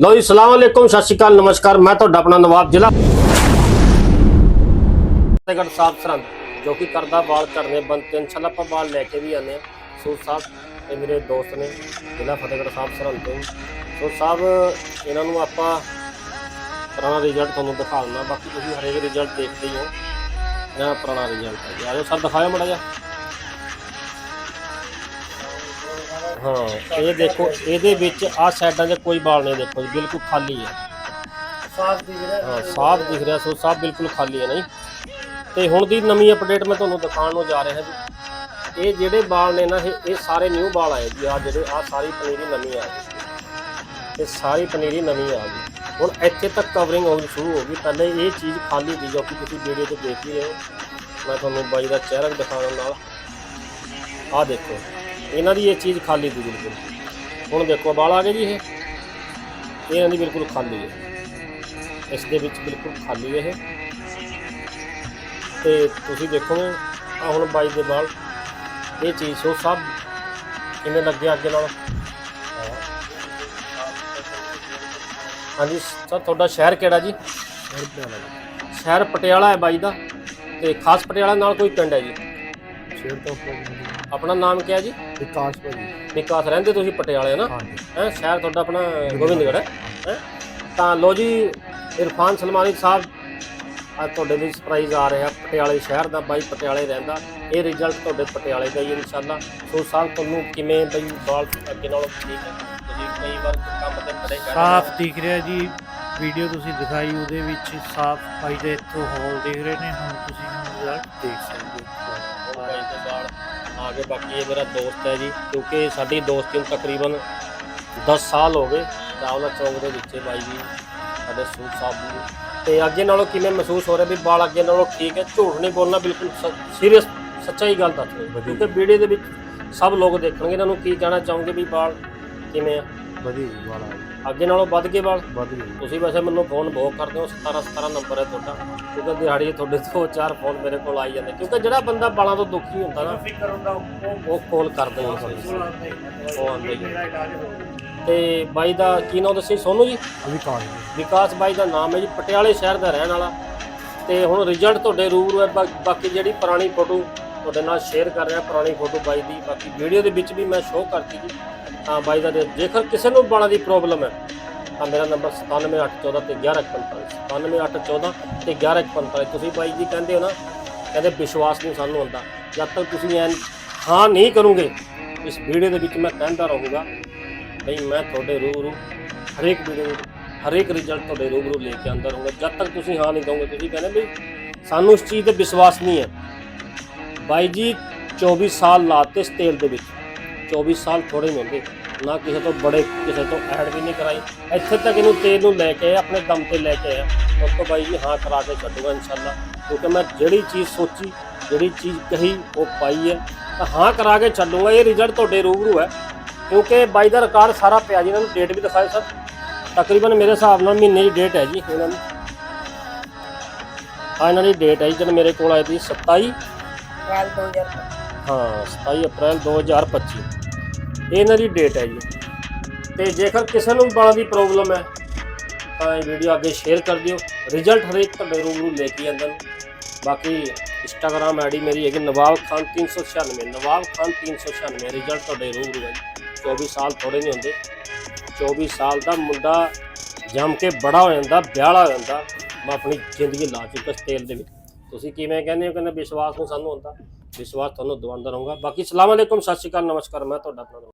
ਲੋ ਜੀ ਸਲਾਮ ਅਲੈਕੁਮ, ਸਤਿ ਸ਼੍ਰੀ ਅਕਾਲ, ਨਮਸਕਾਰ। ਮੈਂ ਤੁਹਾਡਾ ਆਪਣਾ ਨਵਾਬ ਜ਼ਿਲ੍ਹਾ ਫਤਿਹਗੜ੍ਹ ਸਾਹਿਬ ਸਰਹੰਦ, ਜੋ ਕਿ ਕਰਦਾ ਬਾਲ ਕਰਨੇ ਬੰਦ ਤੇ ਇਨਸ਼ਾਅੱਲਾ ਆਪਾਂ ਬਾਲ ਲੈ ਕੇ ਵੀ ਆਨੇ ਆ ਸੋ ਸਾਹਿਬ ਇਹ ਮੇਰੇ ਦੋਸਤ ਨੇ ਜ਼ਿਲ੍ਹਾ ਫਤਿਹਗੜ੍ਹ ਸਾਹਿਬ ਸਰਹੰਦ ਤੋਂ ਸੋ ਸਾਹਿਬ, ਇਹਨਾਂ ਨੂੰ ਆਪਾਂ ਪੁਰਾਣਾ ਰਿਜ਼ਲਟ ਤੁਹਾਨੂੰ ਦਿਖਾ ਦਿੰਦਾ ਬਾਕੀ ਤੁਸੀਂ ਹਰੇਕ ਰਿਜ਼ਲਟ ਦੇਖਦੇ ਹੀ ਹੋ। ਇਹ ਪੁਰਾਣਾ ਰਿਜ਼ਲਟ ਹੈ ਜੀ ਆਜੋ ਸਰ ਦਿਖਾਓ ਮੜਾ ਜਾ ਹਾਂ ਇਹ ਦੇਖੋ ਇਹਦੇ ਵਿੱਚ ਆਹ ਸਾਈਡਾਂ 'ਚ ਕੋਈ ਵਾਲ ਨਹੀਂ ਦੇਖੋ ਜੀ, ਬਿਲਕੁਲ ਖਾਲੀ ਹੈ। ਸਾਫ਼ ਦਿਖ ਰਿਹਾ। ਹਾਂ ਸਾਫ਼ ਦਿਖ ਰਿਹਾ ਸੋ ਸਾਫ਼ ਬਿਲਕੁਲ ਖਾਲੀ ਹੈ ਨਹੀਂ ਤੇ ਹੁਣ ਦੀ ਨਵੀਂ ਅਪਡੇਟ ਮੈਂ ਤੁਹਾਨੂੰ ਦਿਖਾਉਣ ਨੂੰ ਜਾ ਰਿਹਾ ਜੀ। ਇਹ ਜਿਹੜੇ ਵਾਲ ਨੇ ਨਾ ਇਹ ਸਾਰੇ ਨਿਊ ਵਾਲ ਆਏ ਜੀ ਆ ਜਿਹੜੇ ਆ ਸਾਰੀ ਪਨੀਰੀ ਨਵੀਂ ਆ ਗਈ। ਇਹ ਸਾਰੀ ਪਨੀਰੀ ਨਵੀਂ ਆ ਗਈ। ਹੁਣ ਇੱਥੇ ਤੱਕ ਕਵਰਿੰਗ ਹੋਣੀ ਸ਼ੁਰੂ ਹੋ ਗਈ। ਪਹਿਲੇ ਇਹ ਚੀਜ਼ ਖਾਲੀ ਸੀ ਜੋ ਕਿ ਤੁਸੀਂ ਵੀਡੀਓ 'ਚ ਦੇਖ ਹੀ ਰਹੇ ਹੋ। ਮੈਂ ਤੁਹਾਨੂੰ ਬਾਈ ਦਾ ਚਿਹਰਾ ਵੀ ਦਿਖਾਉਣ ਨਾਲ। ਆਹ ਦੇਖੋ। ਇਹਨਾਂ ਦੀ ਇਹ ਚੀਜ਼ ਖਾਲੀ ਸੀ ਬਿਲਕੁਲ। ਹੁਣ ਦੇਖੋ ਬਾਲ ਆ ਗਏ ਜੀ ਇਹ। ਇਹਨਾਂ ਦੀ ਬਿਲਕੁਲ ਖਾਲੀ ਹੈ। ਇਸ ਦੇ ਵਿੱਚ ਬਿਲਕੁਲ ਖਾਲੀ ਹੈ ਇਹ। ਤੇ ਤੁਸੀਂ ਦੇਖੋਗੇ ਆ ਹੁਣ ਬਾਈ ਦੇ ਨਾਲ ਇਹ ਚੀਜ਼ ਸੋ ਸਭ ਕਿਵੇਂ ਲੱਗਿਆ ਅੱਗੇ ਨਾਲ? ਹਾਂਜੀ, ਸਰ, ਤੁਹਾਡਾ ਸ਼ਹਿਰ ਕਿਹੜਾ ਜੀ? ਸ਼ਹਿਰ ਪਟਿਆਲਾ ਹੈ ਬਾਈ ਦਾ। ਤੇ ਖਾਸ ਪਟਿਆਲਾ ਨਾਲ ਕੋਈ ਪਿੰਡ ਹੈ ਜੀ? ਸ਼ੇਰ ਤੋਂ ਆਪਣਾ ਨਾਮ ਕੀ ਹੈ ਜੀ? ਵਿਕਾਸ ਭਾਜੀ। ਵਿਕਾਸ ਰਹਿੰਦੇ ਤੁਸੀਂ ਪਟਿਆਲੇ ਨਾ? ਹਾਂਜੀ। ਹੈ ਸ਼ਹਿਰ ਤੁਹਾਡਾ ਆਪਣਾ ਗੋਬਿੰਦਗੜ੍ਹ। ਹੈ? ਹੈਂ? ਤਾਂ ਲੋ ਜੀ ਇਰਫਾਨ ਸਲਮਾਨੀ ਸਾਹਿਬ ਅੱਜ ਤੁਹਾਡੇ ਲਈ ਸਰਪ੍ਰਾਈਜ਼ ਆ ਰਿਹਾ ਪਟਿਆਲੇ ਸ਼ਹਿਰ ਦਾ ਬਾਈ ਪਟਿਆਲੇ ਰਹਿੰਦਾ। ਇਹ ਰਿਜ਼ਲਟ ਤੁਹਾਡੇ ਪਟਿਆਲੇ ਦਾ ਹੀ ਹੈ ਇਨਸ਼ਾਅੱਲਾ। ਸੋ ਸਾਹਿਬ ਤੁਹਾਨੂੰ ਕਿਵੇਂ ਬਈ ਬਾਲ ਅੱਗੇ ਨਾਲੋਂ ਠੀਕ ਹੈ? ਤੁਸੀਂ ਕਈ ਵਾਰ ਕੰਮ ਤੇ ਖੜੇ ਕਰ ਸਾਫ਼ ਦਿਖ ਰਿਹਾ ਜੀ। ਵੀਡੀਓ ਤੁਸੀਂ ਦਿਖਾਈ ਉਹਦੇ ਵਿੱਚ ਸਾਫ਼ ਭਾਈ ਦੇ ਇੱਥੋਂ ਹੋਲ ਦਿਖ ਰਹੇ ਨੇ। ਹੁਣ ਤੁਸੀਂ ਹੁਣ ਰਿਜ਼ਲਟ ਦੇਖ ਸਕਦੇ ਹੋ। ਬਾਈ ਦੇ ਬਾਲ। ਆ ਗਏ ਬਾਕੀ ਇਹ ਮੇਰਾ ਦੋਸਤ ਹੈ ਜੀ ਕਿਉਂਕਿ ਸਾਡੀ ਦੋਸਤੀ ਨੂੰ ਤਕਰੀਬਨ 10 ਸਾਲ ਹੋ ਗਏ ਚਾਵਲਾ ਚੌਂਕ ਦੇ ਵਿੱਚ ਬਾਈ ਜੀ ਸਾਡੇ ਸੂਟ ਸਾਹਿਬ ਜੀ ਤੇ ਅੱਗੇ ਨਾਲੋਂ ਕਿਵੇਂ ਮਹਿਸੂਸ ਹੋ ਰਿਹਾ ਵੀ ਬਾਲ ਅੱਗੇ ਨਾਲੋਂ ਠੀਕ ਹੈ? ਝੂਠ ਨਹੀਂ ਬੋਲਣਾ ਬਿਲਕੁਲ ਸੀਰੀਅਸ ਸੱਚਾਈ ਗੱਲ ਦੱਸ ਰਹੇ। ਕਿਉਂਕਿ ਵੀਡੀਓ ਦੇ ਵਿੱਚ ਸਭ ਲੋਕ ਦੇਖਣਗੇ ਇਹਨਾਂ ਨੂੰ ਕੀ ਕਹਿਣਾ ਚਾਹੋਗੇ ਵੀ ਬਾਲ ਕਿਵੇਂ ਆ? ਵਧੀਆ ਜੀ ਵਾਲਾ। ਅੱਗੇ ਨਾਲੋਂ ਵੱਧ ਕੇ ਬਾਲ ਵਧੀਆ ਤੁਸੀਂ ਵੈਸੇ ਮੈਨੂੰ ਫੋਨ ਬਹੁਤ ਕਰਦੇ ਹੋ 17 17 ਨੰਬਰ ਹੈ ਤੁਹਾਡਾ। ਕਿਉਂਕਿ ਦਿਹਾੜੀ ਤੁਹਾਡੇ ਤੋਂ ਚਾਰ ਫੋਨ ਮੇਰੇ ਕੋਲ ਆਈ ਜਾਂਦੇ। ਕਿਉਂਕਿ ਜਿਹੜਾ ਬੰਦਾ ਬਾਲਾਂ ਤੋਂ ਦੁਖੀ ਹੁੰਦਾ ਨਾ ਫਿਕਰ ਹੁੰਦਾ ਉਹ ਉਹ ਕਾਲ ਕਰਦੇ ਆ ਉਹ ਆਉਂਦੇ ਹੀ ਤੇ ਬਾਈ ਦਾ ਕੀ ਨਾਮ ਦੱਸੀ ਸੋਨੂ ਜੀ? ਵਿਕਾਸ। ਵਿਕਾਸ ਬਾਈ ਦਾ ਨਾਮ ਹੈ ਜੀ ਪਟਿਆਲੇ ਸ਼ਹਿਰ ਦਾ ਰਹਿਣ ਵਾਲਾ। ਤੇ ਹੁਣ ਰਿਜ਼ਲਟ ਤੁਹਾਡੇ ਰੂਬਰੂ ਹੈ। ਬਾ- ਬਾਕੀ ਜਿਹੜੀ ਪੁਰਾਣੀ ਫੋਟੋ ਤੁਹਾਡੇ ਨਾਲ ਸ਼ੇਅਰ ਕਰ ਰਿਹਾ ਪੁਰਾਣੀ ਫੋਟੋ ਬਾਈ ਦੀ। ਬਾਕੀ ਵੀਡੀਓ ਦੇ ਵਿੱਚ ਵੀ ਮੈਂ ਸ਼ੋਅ ਕਰਤੀ ਜੀ। ਤਾਂ ਬਾਈ ਦਾ ਦੇ- ਜੇਕਰ ਕਿਸੇ ਨੂੰ ਬਾਲਾਂ ਦੀ ਪ੍ਰੋਬਲਮ ਹੈ, ਤਾਂ ਮੇਰਾ ਨੰਬਰ 97814 ਤੇ 1145 97814 ਤੇ 1145 ਤੁਸੀਂ ਬਾਈ ਜੀ ਕਹਿੰਦੇ ਹੋ ਨਾ, ਕਹਿੰਦੇ ਵਿਸ਼ਵਾਸ ਨਹੀਂ ਸਾਨੂੰ ਹੁੰਦਾ। ਜਦ ਤੱਕ ਤੁਸੀਂ ਐਨ ਹਾਂ ਨਹੀਂ ਕਰੋਗੇ, ਇਸ ਵੀਡੀਓ ਦੇ ਵਿੱਚ ਮੈਂ ਕਹਿੰਦਾ ਰਹੂੰਗਾ, ਬਈ ਮੈਂ ਤੁਹਾਡੇ ਰੂਬਰੂ, ਹਰੇਕ ਵੀਡੀਓ ਹਰੇਕ ਰਿਜ਼ਲਟ ਤੁਹਾਡੇ ਰੂਬਰੂ ਲੈ ਕੇ ਆਉਂਦਾ ਰਹੂੰਗਾ। ਜਦ ਤੱਕ ਤੁਸੀਂ ਹਾਂ ਨਹੀਂ ਕਹੋਗੇ, ਤੁਸੀਂ ਕਹਿੰਦੇ ਵੀ ਸਾਨੂੰ ਇਸ ਚੀਜ਼ ਤੇ ਵਿਸ਼ਵਾਸ ਨਹੀਂ ਹੈ। ਬਾਈ ਜੀ 24 ਸਾਲ ਲਾਤੇ ਇਸ ਤੇਲ ਦੇ ਵਿੱਚ। 24 ਸਾਲ ਥੋੜੇ ਨਹੀਂ ਹੁੰਦੇ ਨਾ ਕਿਸੇ ਤੋਂ ਬੜੇ ਕਿਸੇ ਤੋਂ ਐਡ ਵੀ ਨਹੀਂ ਕਰਾਈ। ਇੱਥੇ ਤੱਕ ਇਹਨੂੰ ਤੇਲ ਨੂੰ ਲੈ ਕੇ ਆਪਣੇ ਦਮ ਤੇ ਲੈ ਕੇ ਆਇਆ ਉਸ ਤੋਂ ਬਾਈ ਜੀ ਹਾਂ ਕਰਾ ਕੇ ਛੱਡੂਗਾ ਇਨਸ਼ਾਅੱਲਾ ਕਿਉਂਕਿ ਮੈਂ ਜਿਹੜੀ ਚੀਜ਼ ਸੋਚੀ ਜਿਹੜੀ ਚੀਜ਼ ਕਹੀ ਉਹ ਪਾਈ ਹੈ। ਤਾਂ ਹਾਂ ਕਰਾ ਕੇ ਛੱਡੂਗਾ ਇਹ ਰਿਜ਼ਲਟ ਤੁਹਾਡੇ ਰੂਬਰੂ ਹੈ। ਕਿਉਂਕਿ ਬਾਈ ਦਾ ਰਿਕਾਰਡ ਸਾਰਾ ਪਿਆ ਜੀ ਇਹਨਾਂ ਨੂੰ ਡੇਟ ਵੀ ਦਿਖਾਏ ਸਰ। ਤਕਰੀਬਨ ਮੇਰੇ ਹਿਸਾਬ ਨਾਲ ਮਹੀਨੇ ਦੀ ਡੇਟ ਹੈ ਜੀ ਇਹਨਾਂ ਦੀ। ਆ ਇਹਨਾਂ ਦੀ ਡੇਟ ਹੈ ਜਦ ਮੇਰੇ ਕੋਲ ਆਈ ਸੀ 27 ਅਪ੍ਰੈਲ 2025 ਹਾਂ 27 ਅਪ੍ਰੈਲ 2025 ਇਹ ਇਹਨਾਂ ਦੀ ਡੇਟ ਹੈ ਜੀ। ਤੇ ਜੇਕਰ ਕਿਸੇ ਨੂੰ ਬਾਲਾਂ ਦੀ ਪ੍ਰੋਬਲਮ ਹੈ, ਤਾਂ ਇਹ ਵੀਡੀਓ ਅੱਗੇ ਸ਼ੇਅਰ ਕਰ ਦਿਓ। ਰਿਜ਼ਲਟ ਹਰੇਕ ਤੁਹਾਡੇ ਰੂਬਰੂ ਲੈ ਕੇ ਆਂਦਾ ਬਾਕੀ ਇੰਸਟਾਗ੍ਰam ਆਈਡੀ ਮੇਰੀ ਹੈਗੀ ਨਵਾਬ ਖਾਨ 396 ਨਵਾਬ ਖਾਨ 396 ਰਿਜ਼ਲਟ ਤੁਹਾਡੇ ਰੂਬਰੂ ਹੈ ਜੀ। 24 ਸਾਲ ਥੋੜੇ ਨਹੀਂ ਹੁੰਦੇ। 24 ਸਾਲ ਦਾ ਮੁੰਡਾ ਜੰਮ ਕੇ ਬੜਾ ਹੋ ਜਾਂਦਾ, ਵਿਆਹਲਾ ਹੋ ਜਾਂਦਾ। ਮੈਂ ਆਪਣੀ ਜ਼ਿੰਦਗੀ ਲਾ ਚੁੱਕਾ ਇਸ ਤੇਲ ਦੇ ਵਿੱਚ। ਤੁਸੀਂ ਕਿਵੇਂ ਕਹਿੰਦੇ ਹੋ? ਕਹਿੰਦੇ ਵਿਸ਼ਵਾਸ ਨੂੰ ਸਾਨੂੰ ਹੁੰਦਾ। ਵਿਸ਼ਵਾਸ ਤੁਹਾਨੂੰ ਦਵਾਉਂਦਾ ਰਹੂੰਗਾ। ਬਾਕੀ ਸਲਾਮ ਅਲੈਕੁਮ, ਸਤਿ ਸ਼੍ਰੀ ਅਕਾਲ, ਨਮਸਕਾਰ। ਮੈਂ ਤੁਹਾਡਾ ਆਪਣਾ